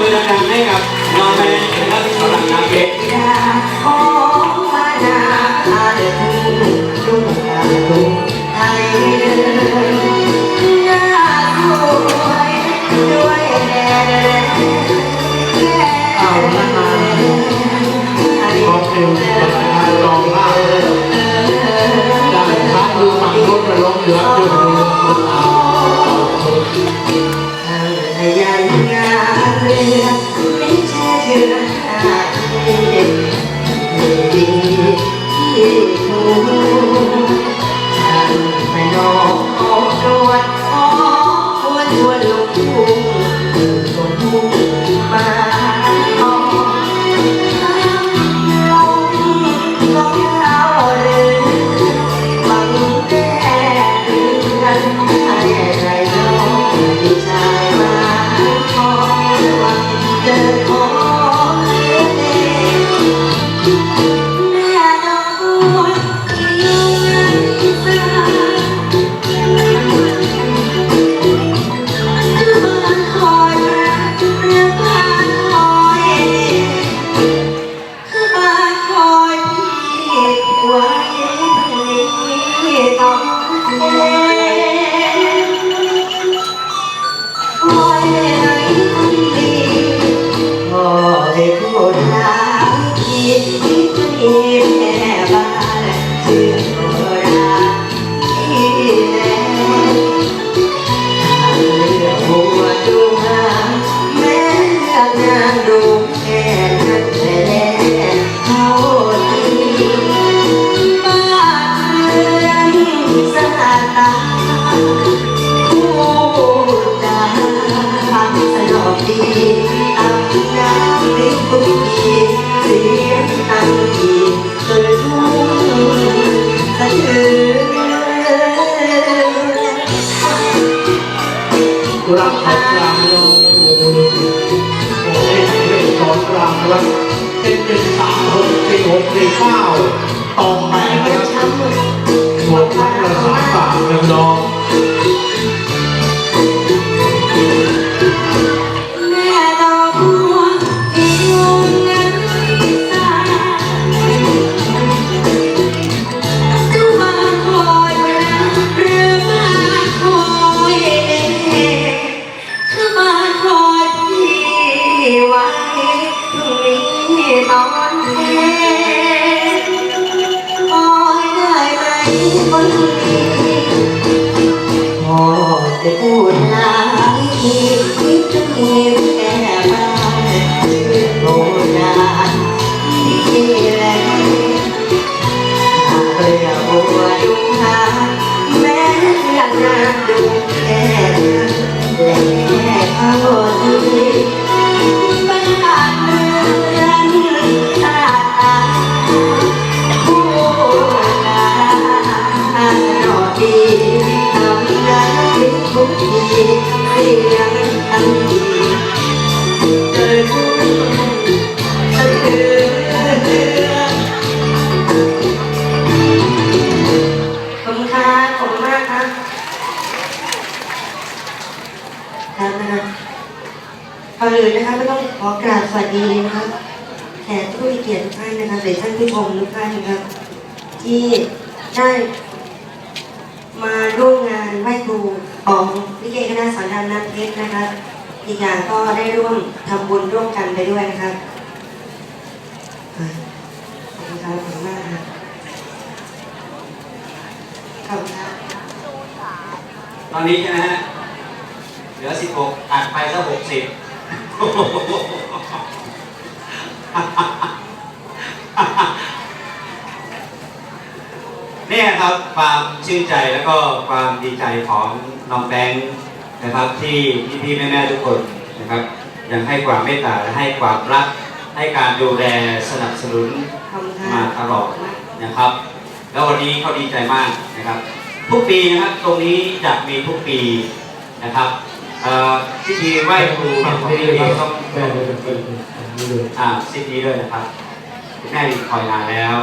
มือดังๆให้กับน้องแม่และสำหรับนางเอกย ได้พูดลาคิดที่จะมีแม่บ้านชื่อโบราณที่แลเลือกหัวดูงามแม่เลือกนางดูแค่นั้นแต่เขาที่บ้านเรือนสะอาดตาผู้จา ทำสนอดีตำน้ำในทุกทีเสียงตั้งดีจนทุ่งสะเทือนรักพักรามลงโอ้ยเล่นสอนรามรักเป็นเป็นสามหกสี่หกสี่เก้าต่อไปนะครับหมดทั้งละสามบาทนะน้อง สวัสดีนะครับแขกผู้มีเกียรติทุกท่านนะครับหรือท่านผู้ชมทุกท่านนะครับ ที่ได้มาร่วมงานไหว้ครูของวิเกคณะสอนรามน้ำเพชรนะครับอีกอย่างก็ได้ร่วมทำบุญร่วมกันไปด้วยนะครับขอบคุณครับขอบคุณมากครับขอบคุณครับตอนนี้ใช่ไหมฮะเหลือ 16อัดไปสัก60 นี่ยครับความชื่นใจแล้วก็ความดีใจของน้องแบงค์นะครับที่พี่ๆแม่ๆทุกคนนะครับ ยังให้ความเมตตาและให้ความรักให้การดูแลสนับสนุนขอบคุณคมารับตลอดนะครับ แล้ววันนี้เขาดีใจมากนะครับ ทุกปีนะครับตรงนี้จะมีทุกปีนะครับเอ่อ พิธีไหว้ครูของพี่เองต้องแม่เลยเป็นเป็นเลยอ่าสิบนี้ด้วยนะครับคุณแม่คอยนานแล้ว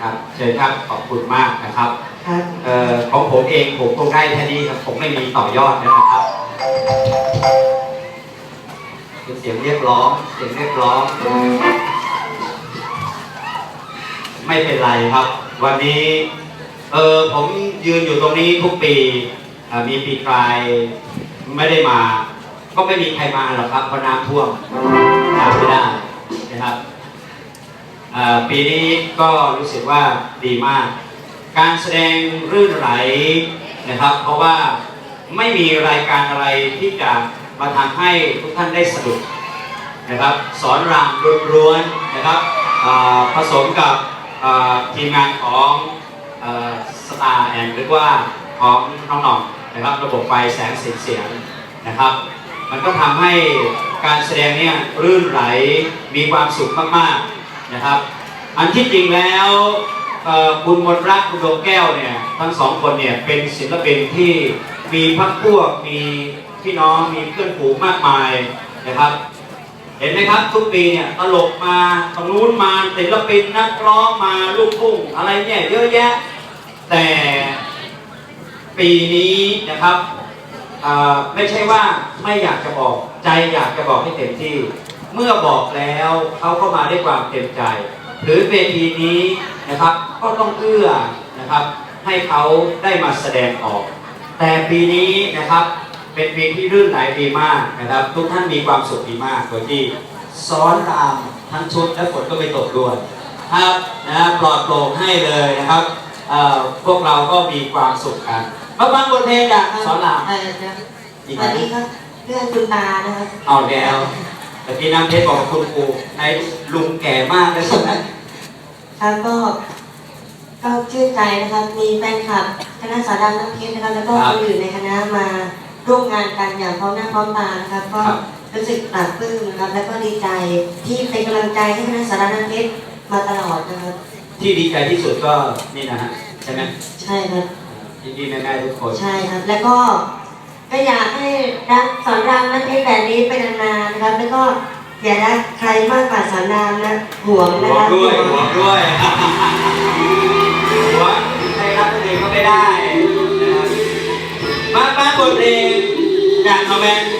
ครับเชิญครับขอบคุณมากนะครับครับเอ่อของผมเองผมคงได้แค่นี้ครับผมไม่มีต่อยอดแล้วนะครับเป็นเสียงเรียกร้องเสียงเรียกร้อง ไม่เป็นไรครับ วันนี้เออผมยืนอยู่ตรงนี้ทุกปีอ่ามีปีกลาย ไม่ได้มา ก็ไม่มีใครมาหรอกครับเพราะน้ำท่วมมาไม่ได้นะครับปีนี้ก็รู้สึกว่าดีมาก การแสดงรื่นไหลนะครับ เพราะว่าไม่มีรายการอะไรที่จะมาทำให้ทุกท่านได้สนุกนะครับ สอนรามล้วนนะครับผสมกับทีมงานของสตาร์แอนหรือว่าของน้องห นะครับระบบไฟแสงสีเสียงนะครับ มันก็ทำให้การแสดงเนี่ยรื่นไหลมีความสุขมากๆนะครับ อันที่จริงแล้วคุณมนรักคุณดวงแก้วเนี่ยทั้งสองคนเนี่ยเป็นศิลปินที่มีพักพวกมีพี่น้องมีเพื่อนฝูงมากมายนะครับ เห็นไหมครับทุกปีเนี่ยตลกมาตรงนู้นมาศิลปินนักร้องมาลูกทุ่งอะไรเนี่ยเยอะแยะ แต่ ปีนี้นะครับไม่ใช่ว่าไม่อยากจะบอกใจอยากจะบอกให้เต็มที่ เมื่อบอกแล้วเขาก็มาด้วยความเต็มใจ หรือเวทีนี้นะครับก็ต้องเอื้อนะครับ ให้เขาได้มาแสดงออก แต่ปีนี้นะครับเป็นปีที่รื่นไหลดีมากนะครับ ทุกท่านมีความสุขดีมากโดยที่ซ้อนรามทั้งชุดและฝนก็ไม่ตกด้วยครับนะปลอดโปร่งให้เลยนะครับพวกเราก็มีความสุขกัน มาฟังบทเพลงจากสอนรามเออครับอีกสไหมวัสดีครับเพื่อนคุณตานะครับ เอาแล้วแต่พี่น้ำเพชรบอกกับคุณครูในลุงแก่มากเลยใช่ไหมครับก็ก็ชื่นใจนะครับ มีแฟนคลับคณะสาราน้ำเพชรนะครับ แล้วก็คนอื่นในคณะมาร่วมงานกันอย่างพร้อมหน้าพร้อมตานะครับ ก็รู้สึกปลาบปลื้มนะครับ แล้วก็ดีใจที่เป็นกำลังใจให้คณะสาราน้ำเพชรมาตลอดนะครับ ที่ดีใจที่สุดก็นี่นะฮะใช่ไหมใช่ครับ พี่พี่ๆแม่ๆทุกคน ใช่ครับ แล้วก็ก็อยากให้รักสอนรามน้ำเพชรแบบนี้ไปนานๆนะครับ แล้วก็อย่ารักใครมากกว่าสอนรามนะห่วงหนะวคงรับด้วยหวงด้วยหวงใครรักคนอื่นก็ไม่ได้นะครับมามาบทเพลงจากน้องแบงค์